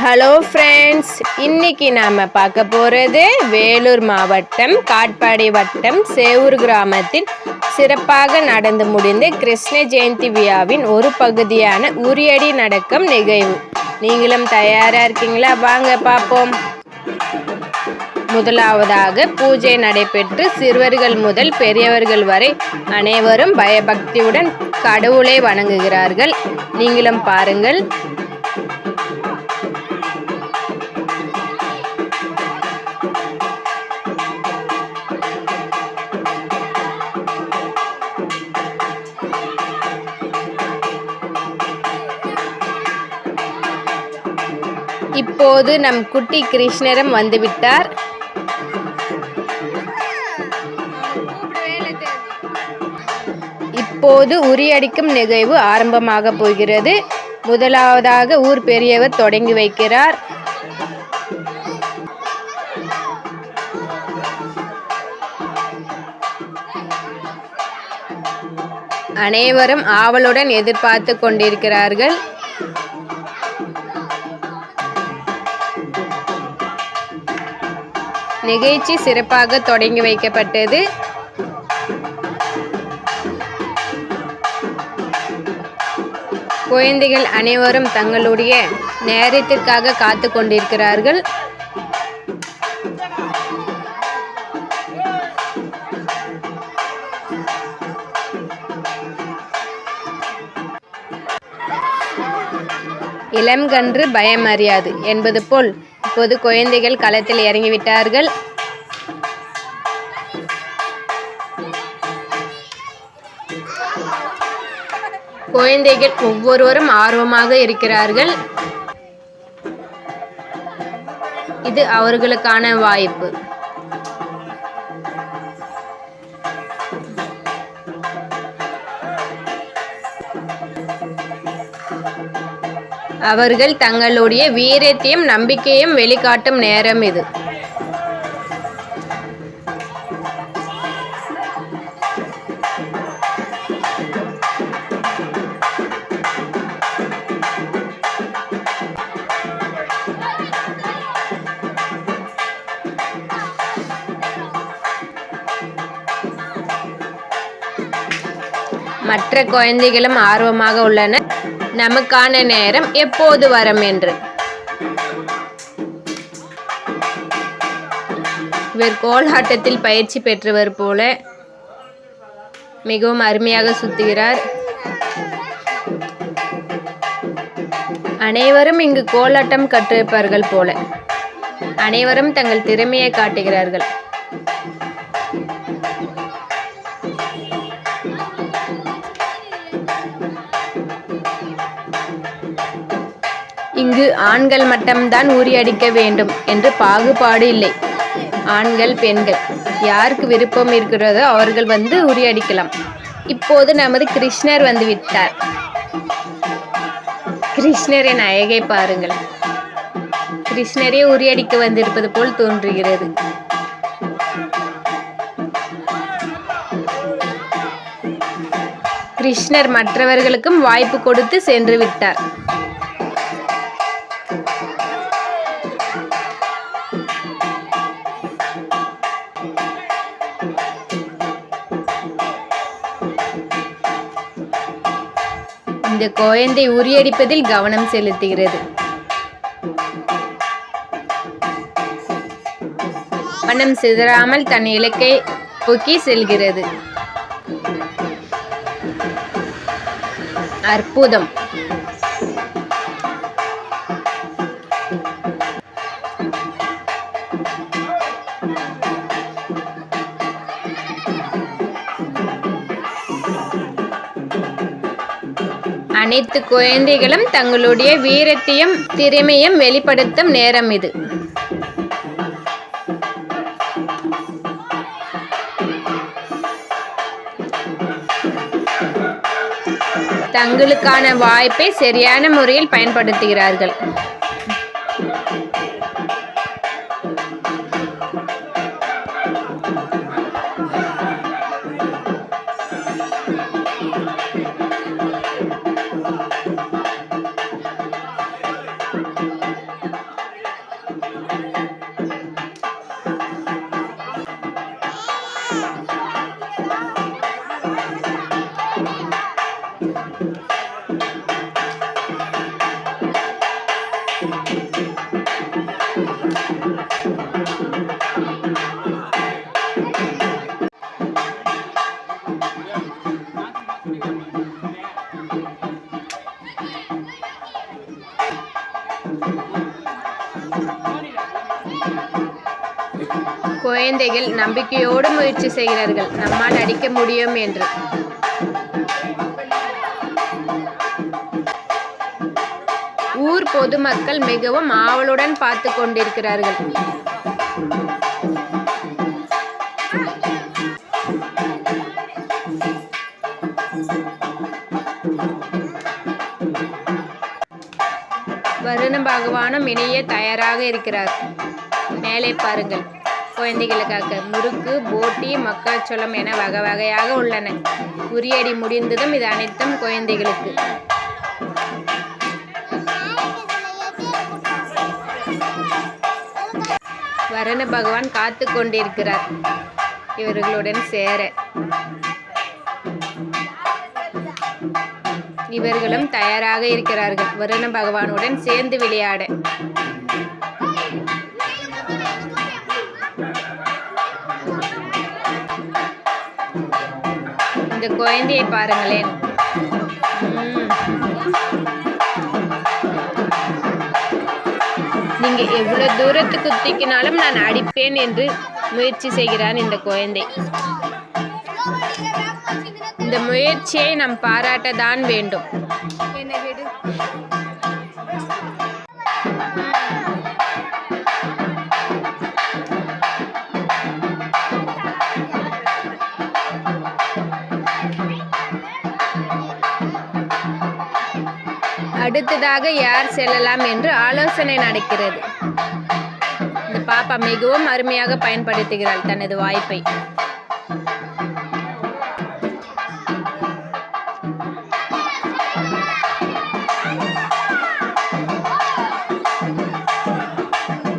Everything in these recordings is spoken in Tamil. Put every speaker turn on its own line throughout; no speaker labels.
ஹலோ ஃப்ரெண்ட்ஸ் இன்னைக்கு நாம் பார்க்க போகிறது வேலூர் மாவட்டம் காட்பாடி வட்டம் சேவூர் கிராமத்தில் சிறப்பாக நடந்து முடிந்த கிருஷ்ண ஜெயந்தி விழாவின் ஒரு பகுதியான உரியடி நடக்கும் நிகழ்வு. நீங்களும் தயாராக இருக்கீங்களா? வாங்க பார்ப்போம். முதலாவதாக பூஜை நடைபெற்று சிறுவர்கள் முதல் பெரியவர்கள் வரை அனைவரும் பயபக்தியுடன் கடவுளை வணங்குகிறார்கள். நீங்களும் பாருங்கள். இப்போது நம் குட்டி கிருஷ்ணரும் வந்துவிட்டார். இப்போது உரியடிக்கும் நிகழ்வு ஆரம்பமாக போகிறது. முதலாவதாக ஊர் பெரியவர் தொடங்கி வைக்கிறார். அனைவரும் ஆவலுடன் எதிர்பார்த்து கொண்டிருக்கிறார்கள். நிகழ்ச்சி சிறப்பாக தொடங்கி வைக்கப்பட்டது. குழந்தைகள் அனைவரும் தங்களுடைய நேரத்திற்காக காத்து கொண்டிருக்கிறார்கள். இளம்கன்று பயம் அறியாது என்பது போல் இப்போது குழந்தைகள் களத்தில் இறங்கிவிட்டார்கள். குழந்தைகள் ஒவ்வொருவரும் ஆர்வமாக இருக்கிறார்கள். இது அவர்களுக்கான வாய்ப்பு. அவர்கள் தங்களுடைய வீரத்தையும் நம்பிக்கையும் வெளிக்காட்டும் நேரம் இது. மற்ற குழந்தைகளும் ஆர்வமாக உள்ளனர். நமக்கான நேரம் எப்போது வரும் என்று. இவர் கோலாட்டத்தில் பயிற்சி பெற்றவர் போல மிகவும் அருமையாக சுத்துகிறார். அனைவரும் இங்கு கோலாட்டம் கற்றிருப்பார்கள் போல. அனைவரும் தங்கள் திறமையை காட்டுகிறார்கள். இங்கு ஆண்கள் மட்டும்தான் உரியடிக்க வேண்டும் என்று பாகுபாடு இல்லை. ஆண்கள் பெண்கள். யாருக்கு விருப்பம் இருக்கிறதோ அவர்கள் வந்து உரியடிக்கலாம் இப்போது நமது கிருஷ்ணர் வந்து விட்டார் கிருஷ்ணரின் அழகை பாருங்கள். கிருஷ்ணரே உரியடிக்க வந்திருப்பது போல் தோன்றுகிறது. கிருஷ்ணர் மற்றவர்களுக்கும் வாய்ப்பு கொடுத்து சென்று விட்டார். இந்த குழந்தை உரியடிப்பதில் கவனம் செலுத்துகிறது. மனம் சிதறாமல் தன் இலக்கை பொக்கி செல்கிறது. அற்புதம். அனைத்து குழந்தைகளும் தங்களுடைய வீரத்தையும் திறமையும் வெளிப்படுத்தும் நேரம் இது. தங்களுக்கான வாய்ப்பை சரியான முறையில் பயன்படுத்துகிறார்கள். குழந்தைகள் நம்பிக்கையோடு முயற்சி செய்கிறார்கள். நம்மால் அடிக்க முடியும் என்று. ஊர் பொதுமக்கள் மிகவும் ஆவலுடன் பார்த்து கொண்டிருக்கிறார்கள். வருண பகவானும் இணைய தயாராக இருக்கிறார். மேலே பாருங்கள். குழந்தைகளுக்காக முறுக்கு போட்டி மக்காச்சோளம் என வகை வகையாக உள்ளன. உரியடி முடிந்ததும் இது அனைத்தும் குழந்தைகளுக்கு. வருண பகவான் காத்து கொண்டிருக்கிறார். இவர்களுடன் சேர. இவர்களும் தயாராக இருக்கிறார்கள். வருண பகவானுடன் சேர்ந்து விளையாட. இந்த குழந்தையை பாருங்களேன். நீங்க எவ்வளவு தூரத்துக்கு குத்திக்கினாலும் நான் அடிப்பேன் என்று முயற்சி செய்கிறான் இந்த குழந்தை. இந்த முயற்சியை நாம் பாராட்ட தான் வேண்டும் அடுத்ததாக யார் செல்லலாம் என்று ஆலோசனை நடக்கிறது. இந்த பாப்பா மிகவும் அருமையாக பயன்படுத்துகிறாள் தனது வாய்ப்பை.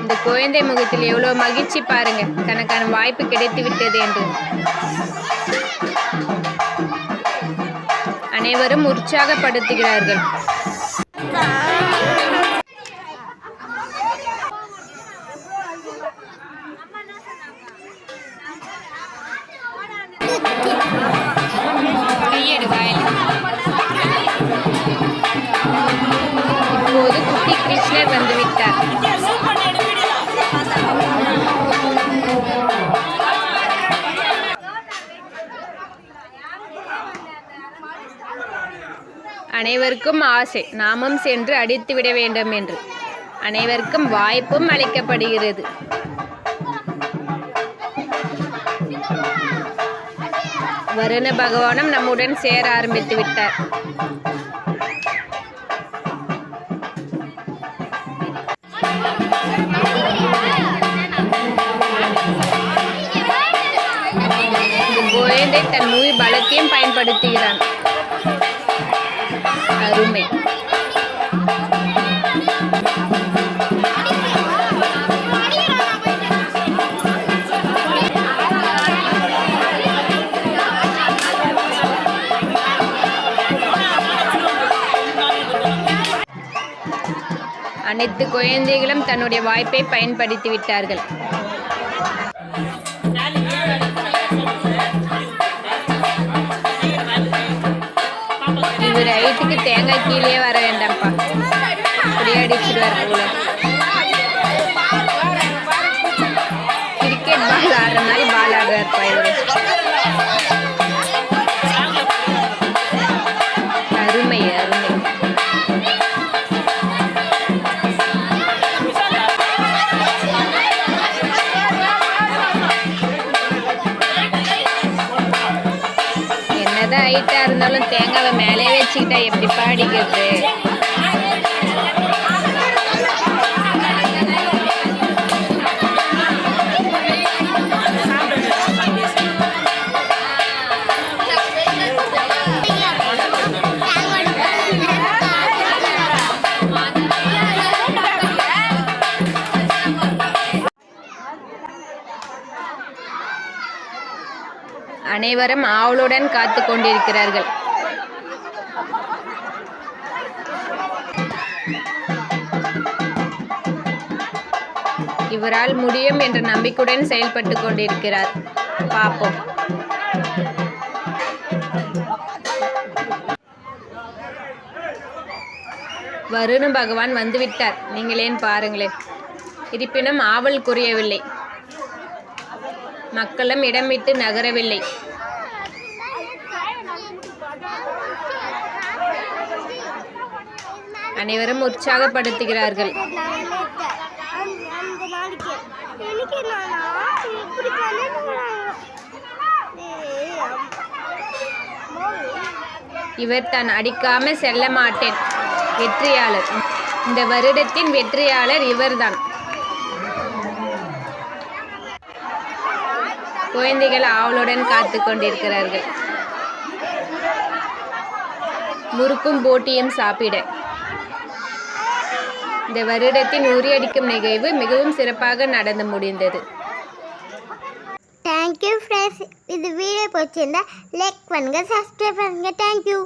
இந்த குழந்தை முகத்தில் எவ்வளவு மகிழ்ச்சி பாருங்க. தனக்கான வாய்ப்பு கிடைத்து விட்டது என்று. அனைவரும் உற்சாகப்படுத்துகிறார்கள். கிருஷ்ணர் வந்துவிட்டார் அனைவருக்கும் ஆசை நாமும் சென்று அடித்து விட வேண்டும் என்று. அனைவருக்கும் வாய்ப்பும் அளிக்கப்படுகிறது. வருண பகவானும் நம்முடன் சேர ஆரம்பித்து விட்டார். குழந்தை தன் முழு பலத்தையும் பயன்படுத்துகிறான். அருமை. அனைத்து குழந்தைகளும் தன்னுடைய வாய்ப்பை பயன்படுத்தி விட்டார்கள் தேங்காய் கீழே வர வேண்டாம்ப்பா. அப்படியே அடிச்சிடுவார் போல. கிரிக்கெட் பால் ஆடுற மாதிரி பால் ஆடுறாருப்பா இவரு. என்னதான் இருந்தாலும் தேங்காவை மேலே வச்சுக்கிட்டா எப்படி பாடிக்கிறது? அனைவரும் ஆவலுடன் காத்து கொண்டிருக்கிறார்கள். இவரால் முடியும் என்ற நம்பிக்கையுடன் செயல்பட்டு கொண்டிருக்கிறார். பார்ப்போம். வருண பகவான் வந்துவிட்டார். நீங்களேன் பாருங்களேன். இருப்பினும் ஆவல் குறையவில்லை. மக்களும் இடம் விட்டு நகரவில்லை. அனைவரும் உற்சாகப்படுத்துகிறார்கள். இவர் தான் அடிக்காம செல்ல மாட்டேன். வெற்றியாளர். இந்த வருடத்தின் வெற்றியாளர் இவர்தான். குழந்தைகள் ஆவலுடன் காத்து கொண்டிருக்கிறார்கள். முறுக்கும் போட்டியும் சாப்பிட. இந்த வருடத்தின் உரியடிக்கும் நிகழ்வு மிகவும் சிறப்பாக நடந்து முடிந்தது.
தேங்க்யூ ஃப்ரெண்ட்ஸ் இது வீடியோ பிடிச்சிருந்தா லைக் பண்ணுங்கள் சப்ஸ்கிரைப் பண்ணுங்கள் தேங்க்யூ